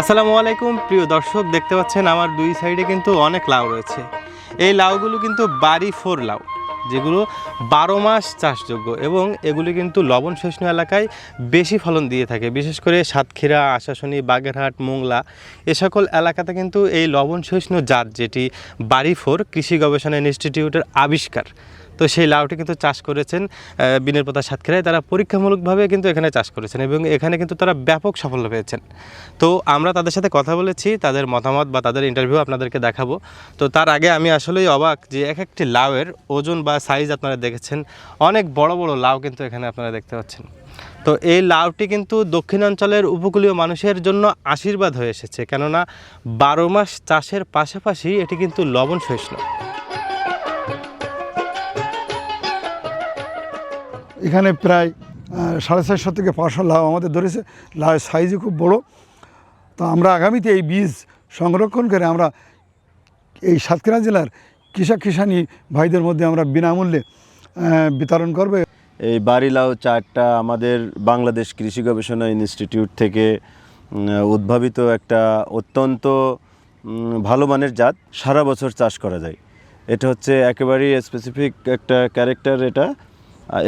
আসসালামু আলাইকুম, প্রিয় দর্শক, দেখতে পাচ্ছেন আমার দুই সাইডে কিন্তু অনেক লাউ রয়েছে। এই লাউগুলো কিন্তু বাড়ি ফোর লাউ, যেগুলো বারো মাস চাষযোগ্য এবং এগুলি কিন্তু লবণ সহিষ্ণু এলাকায় বেশি ফলন দিয়ে থাকে। বিশেষ করে সাতক্ষীরা আশাশুনি বাগেরহাট, মোংলা, এ সকল এলাকাতে কিন্তু এই লবণ সহিষ্ণু জাত যেটি বাড়ি ফোর কৃষি গবেষণা ইনস্টিটিউটের আবিষ্কার। তো সেই লাউটি কিন্তু চাষ করেছেন বিনের পোতা সাতক্ষীরায়। তারা পরীক্ষামূলকভাবে কিন্তু এখানে চাষ করেছেন এবং এখানে কিন্তু তারা ব্যাপক সাফল্য পেয়েছেন। তো আমরা তাদের সাথে কথা বলেছি, তাদের মতামত বা তাদের ইন্টারভিউ আপনাদেরকে দেখাবো। তো তার আগে আমি আসলেই অবাক যে এক একটি লাউয়ের ওজন বা সাইজ আপনারা দেখেছেন, অনেক বড় বড় লাউ কিন্তু এখানে আপনারা দেখতে পাচ্ছেন। তো এই লাউটি কিন্তু দক্ষিণাঞ্চলের উপকূলীয় মানুষের জন্য আশীর্বাদ হয়ে এসেছে, কেননা বারো মাস চাষের পাশাপাশি এটি কিন্তু লবণ সহিষ্ণু। এখানে প্রায় সাড়ে চারশো থেকে পাঁচশো লাউ আমাদের ধরেছে। লাউয়ের সাইজও খুব বড়। তো আমরা আগামীতে এই বীজ সংরক্ষণ করে আমরা এই সাতক্ষীরা জেলার কৃষক কিষানি ভাইদের মধ্যে আমরা বিনামূল্যে বিতরণ করবে। এই বাড়িলাও চারটা আমাদের বাংলাদেশ কৃষি গবেষণা ইনস্টিটিউট থেকে উদ্ভাবিত একটা অত্যন্ত ভালো মানের জাত সারা বছর চাষ করা যায়। এটা হচ্ছে একেবারেই স্পেসিফিক একটা ক্যারেক্টার এটা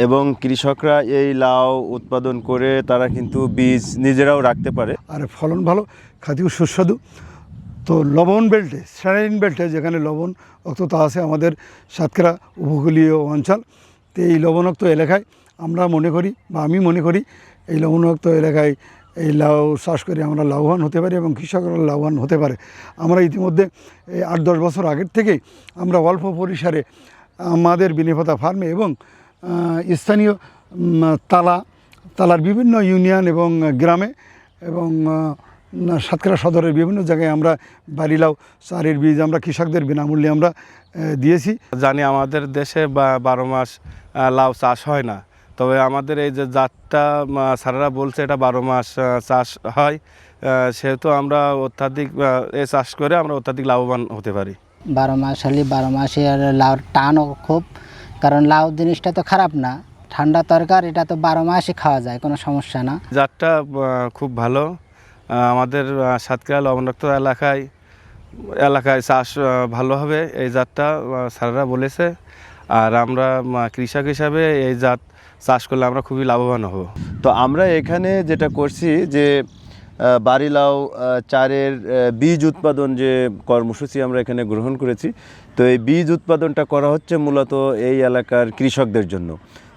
এবং কৃষকরা এই লাউ উৎপাদন করে তারা কিন্তু বীজ নিজেরাও রাখতে পারে। আর ফলন ভালো খাতিও সুস্বাদু। তো লবণ বেল্টে, স্যালাইন বেল্টে, যেখানে লবণ অক্ততা আছে আমাদের সাতক্ষীরা উপকূলীয় অঞ্চল, তো এই লবণাক্ত এলাকায় আমরা মনে করি বা আমি মনে করি এই লবণাক্ত এলাকায় এই লাউ চাষ করে আমরা লাভবান হতে পারি এবং কৃষকরা লাভবান হতে পারে। আমরা ইতিমধ্যে এই আট দশ বছর আগের থেকেই আমরা অল্প পরিসরে আমাদের বিনিপতা ফার্মে এবং স্থানীয় তালা তালার বিভিন্ন ইউনিয়ন এবং গ্রামে এবং সাতক্ষীরা সদরের বিভিন্ন জায়গায় আমরা বাড়িলাও চারের বীজ আমরা কৃষকদের বিনামূল্যে আমরা দিয়েছি। জানি আমাদের দেশে বা বারো মাস লাউ চাষ হয় না। তবে আমাদের এই যে জাতটা আহ, স্যারেরা বলছে এটা বারো মাস চাষ হয়। সেহেতু আমরা অত্যাধিক এ চাষ করে আমরা অত্যাধিক লাভবান হতে পারি। বারো মাস হলে বারো মাসে আর লাউর টানও খুব। কারণ লাউ জিনিসটা তো খারাপ না। ঠান্ডা তরকার এটা তো বারো মাসে খাওয়া যায় কোনো সমস্যা না। জাতটা খুব ভালো। আমাদের সাতক্ষীরা লবণাক্ত এলাকায় এলাকায় চাষ ভালো হবে এই জাতটা স্যারেরা বলেছে। আর আমরা কৃষক হিসাবে এই জাত চাষ করলে আমরা খুবই লাভবান হব। তো আমরা এখানে যেটা করছি যে বাড়িলাও আহ, চারের বীজ উৎপাদন যে কর্মসূচি আমরা এখানে গ্রহণ করেছি তো এই বীজ উৎপাদনটা করা হচ্ছে মূলত এই এলাকার কৃষকদের জন্য।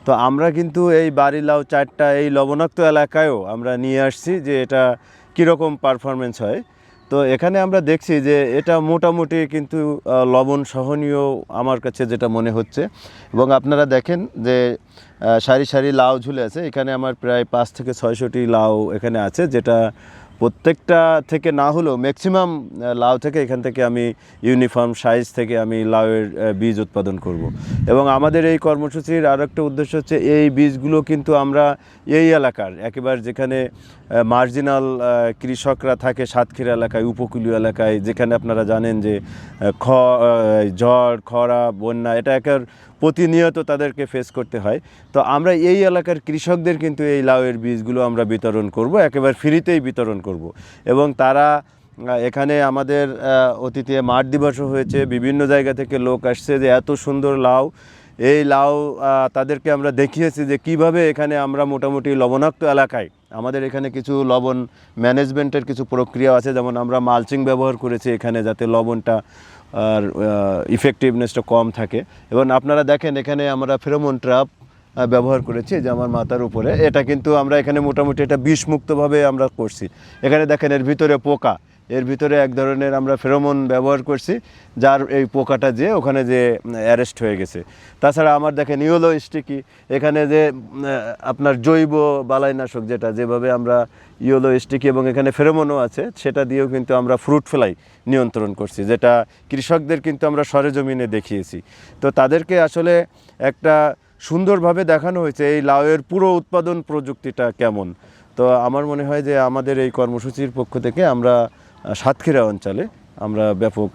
তো আমরা কিন্তু এই বাড়ি লাউ চারটা এই লবণাক্ত এলাকায়ও আমরা নিয়ে আসছি যে এটা কীরকম পারফরমেন্স হয়। তো এখানে আমরা দেখছি যে এটা মোটামুটি কিন্তু লবণ সহনীয় আমার কাছে যেটা মনে হচ্ছে। এবং আপনারা দেখেন যে সারি সারি লাউ ঝুলে আছে। এখানে আমার প্রায় পাঁচ থেকে ছয়শোটি লাউ এখানে আছে, যেটা প্রত্যেকটা থেকে না হলেও ম্যাক্সিমাম লাউ থেকে এখান থেকে আমি ইউনিফর্ম সাইজ থেকে আমি লাউয়ের বীজ উৎপাদন করব। এবং আমাদের এই কর্মসূচির আর একটা উদ্দেশ্য হচ্ছে এই বীজগুলো কিন্তু আমরা এই এলাকার, একেবারে যেখানে মার্জিনাল কৃষকরা থাকে সাতক্ষীরা এলাকায়, উপকূলীয় এলাকায়, যেখানে আপনারা জানেন যে খ ঝড়, খরা, বন্যা, এটা একের প্রতিনিয়ত তাদেরকে ফেস করতে হয়। তো আমরা এই এলাকার কৃষকদের কিন্তু এই লাউয়ের বীজগুলো আমরা বিতরণ করব, একেবারে ফ্রিতেই বিতরণ করব। এবং তারা এখানে আমাদের অতীতে মাঠ দিবসও হয়েছে, বিভিন্ন জায়গা থেকে লোক আসছে যে এত সুন্দর লাউ, এই লাউ তাদেরকে আমরা দেখিয়েছি যে কীভাবে এখানে আমরা মোটামুটি লবণাক্ত এলাকায়, আমাদের এখানে কিছু লবণ ম্যানেজমেন্টের কিছু প্রক্রিয়া আছে, যেমন আমরা মালচিং ব্যবহার করেছি এখানে যাতে লবণটা আর ইফেক্টিভনেসটা কম থাকে। এবং আপনারা দেখেন এখানে আমরা ফেরোমন ট্রাপ ব্যবহার করেছি যে আমার মাথার উপরে। এটা কিন্তু আমরা এখানে মোটামুটি এটা বিষমুক্তভাবে আমরা করছি। এখানে দেখেন এর ভিতরে পোকা। এর ভিতরে এক ধরনের আমরা ফেরোমন ব্যবহার করছি, যার এই পোকাটা যে ওখানে যে অ্যারেস্ট হয়ে গেছে। তাছাড়া আমার দেখেন ইয়োলো স্টিকি এখানে যে আপনার জৈব বালাইনাশক যেটা, যেভাবে আমরা ইয়োলো স্টিকি এবং এখানে ফেরোমনও আছে, সেটা দিয়েও কিন্তু আমরা ফ্রুট ফ্লাই নিয়ন্ত্রণ করছি, যেটা কৃষকদের কিন্তু আমরা সরেজমিনে দেখিয়েছি। তো তাদেরকে আসলে একটা সুন্দরভাবে দেখানো হয়েছে, এই লাউয়ের পুরো উৎপাদন প্রযুক্তিটা কেমন। তো আমার মনে হয় যে আমাদের এই কর্মসূচির পক্ষ থেকে আমরা সাতক্ষীরা অঞ্চলে আমরা ব্যাপক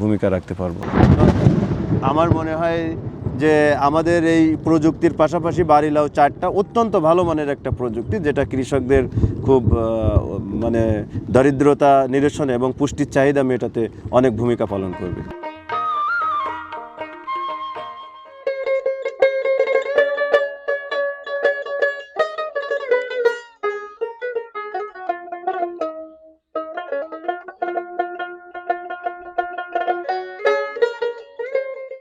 ভূমিকা রাখতে পারব। আমার মনে হয় যে আমাদের এই প্রযুক্তির পাশাপাশি বাড়ি লাউ চারটা অত্যন্ত ভালো মানের একটা প্রযুক্তি, যেটা কৃষকদের খুব মানে দরিদ্রতা নিরসনে এবং পুষ্টির চাহিদা মেটাতে অনেক ভূমিকা পালন করবে।